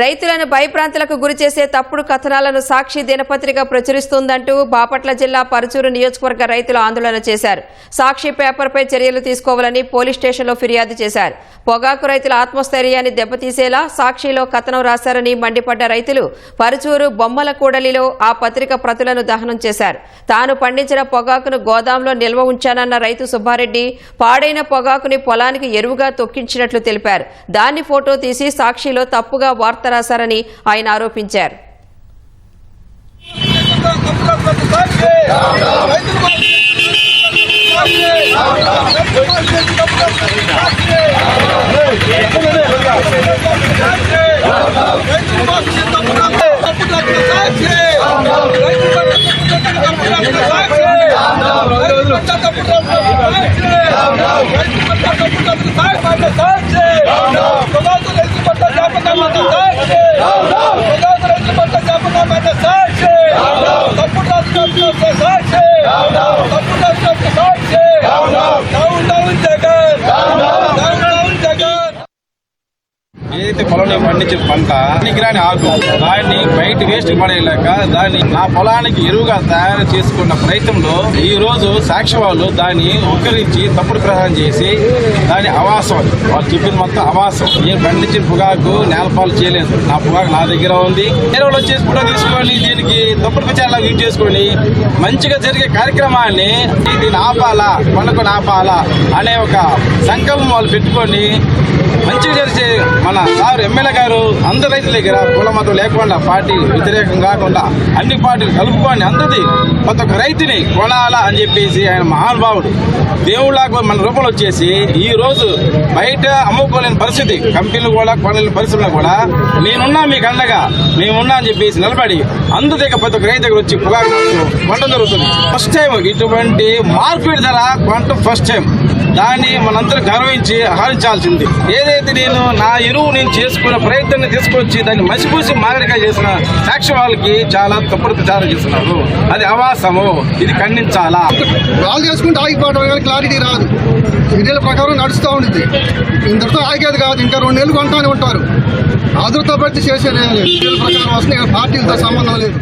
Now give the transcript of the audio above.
రైతులను భయప్రాంతులకు గురి చేసే తప్పుడు కథనాలను సాక్షి దినపత్రిక ప్రచురిస్తోందంటూ బాపట్ల జిల్లా పరుచూరు నియోజకవర్గ రైతులు ఆందోళన చేశారు. సాక్షి పేపర్పై చర్యలు తీసుకోవాలని పోలీస్ స్టేషన్లో ఫిర్యాదు చేశారు. పొగాకు రైతుల ఆత్మస్థైర్యాన్ని దెబ్బతీసేలా సాక్షిలో కథనం రాశారని మండిపడ్డ రైతులు పరుచూరు బొమ్మల కూడలిలో ఆ పత్రిక ప్రతులను దహనం చేశారు. తాను పండించిన పొగాకును గోదాంలో నిల్వ ఉంచానన్న రైతు సుబ్బారెడ్డి పాడైన పొగాకుని పొలానికి ఎరువుగా తొక్కించినట్లు తెలిపారు. దాన్ని ఫోటో తీసి సాక్షిలో తప్పుగా వార్త వార్త రాశారని ఆయన ఆరోపించారు. జగన్ ఏదైతే పొలంలో పండించిన పంట పనికిరాని ఆకు దాన్ని బయట వేస్ట్ పడేయలేక దాన్ని నా పొలానికి ఎరువుగా తయారు చేసుకున్న ప్రయత్నంలో ఈ రోజు సాక్షి వాళ్ళు దాన్ని ఉక్కరించి తప్పుడు ప్రసారం చేసి దాని అవాసం వాళ్ళు చెప్పింది మొత్తం అవాసం. నేను పండించిన పొగాకు నేలపాలు చేయలేదు. నా పొగాకు నా దగ్గర ఉంది. నేను వచ్చేసి కూడా తీసుకొని దీనికి తప్పుడు ప్రచారం యూజ్ చేసుకొని మంచిగా జరిగే కార్యక్రమాన్ని దీన్ని ఆపాలా పండుగను ఆపాలా అనే ఒక సంకల్పం వాళ్ళు పెట్టుకొని మంచిగా చేసే మన సారు ఎమ్మెల్యే గారు అందరు రైతుల దగ్గర కులమతం లేకుండా పార్టీ వ్యతిరేకం కాకుండా అన్ని పార్టీలు కలుపుకొని అందరిది ప్రతి ఒక్క రైతుని కొనాలా అని చెప్పేసి ఆయన మహానుభావుడు. దేవుళ్ళగా మన రూపంలో వచ్చేసి ఈ రోజు బయట అమ్ముకోలేని పరిస్థితి. కంపెనీలు కూడా కొనలేని పరిస్థితుల్లో కూడా నేనున్నా మీకు అండగా మేమున్నా అని చెప్పేసి నిలబడి అందరి దగ్గర ప్రతి ఒక్క రైతు దగ్గర వచ్చి పొగాకు కొనడం జరుగుతుంది. ఫస్ట్ టైం ఇటువంటి మార్కెట్ ధర కొనటం ఫస్ట్ టైం దాన్ని మనందరూ గర్వించి ఆహరించాల్సింది ఏదైతే నేను నా ఎరువు నేను చేసుకున్న ప్రయత్నాన్ని తీసుకొచ్చి దాన్ని మసిపూసి మాదిరిగా చేసిన సాక్షి వాళ్ళకి చాలా తప్పుడు ప్రచారం చేస్తున్నారు. అది అవాసము ఇది ఖండించాలా? వాళ్ళు చేసుకుంటే ఆగిపోవడం కానీ క్లారిటీ రాదు. సీరియల్ ప్రకారం నడుస్తూ ఉంటుంది ఇంతటితో ఆగేది కాదు. ఇంకా రెండు నెలలు కొంటానే ఉంటారు. ఆదుర్త బట్టి చేసేది ప్రకారం వస్తే పార్టీలతో సంబంధం లేదు.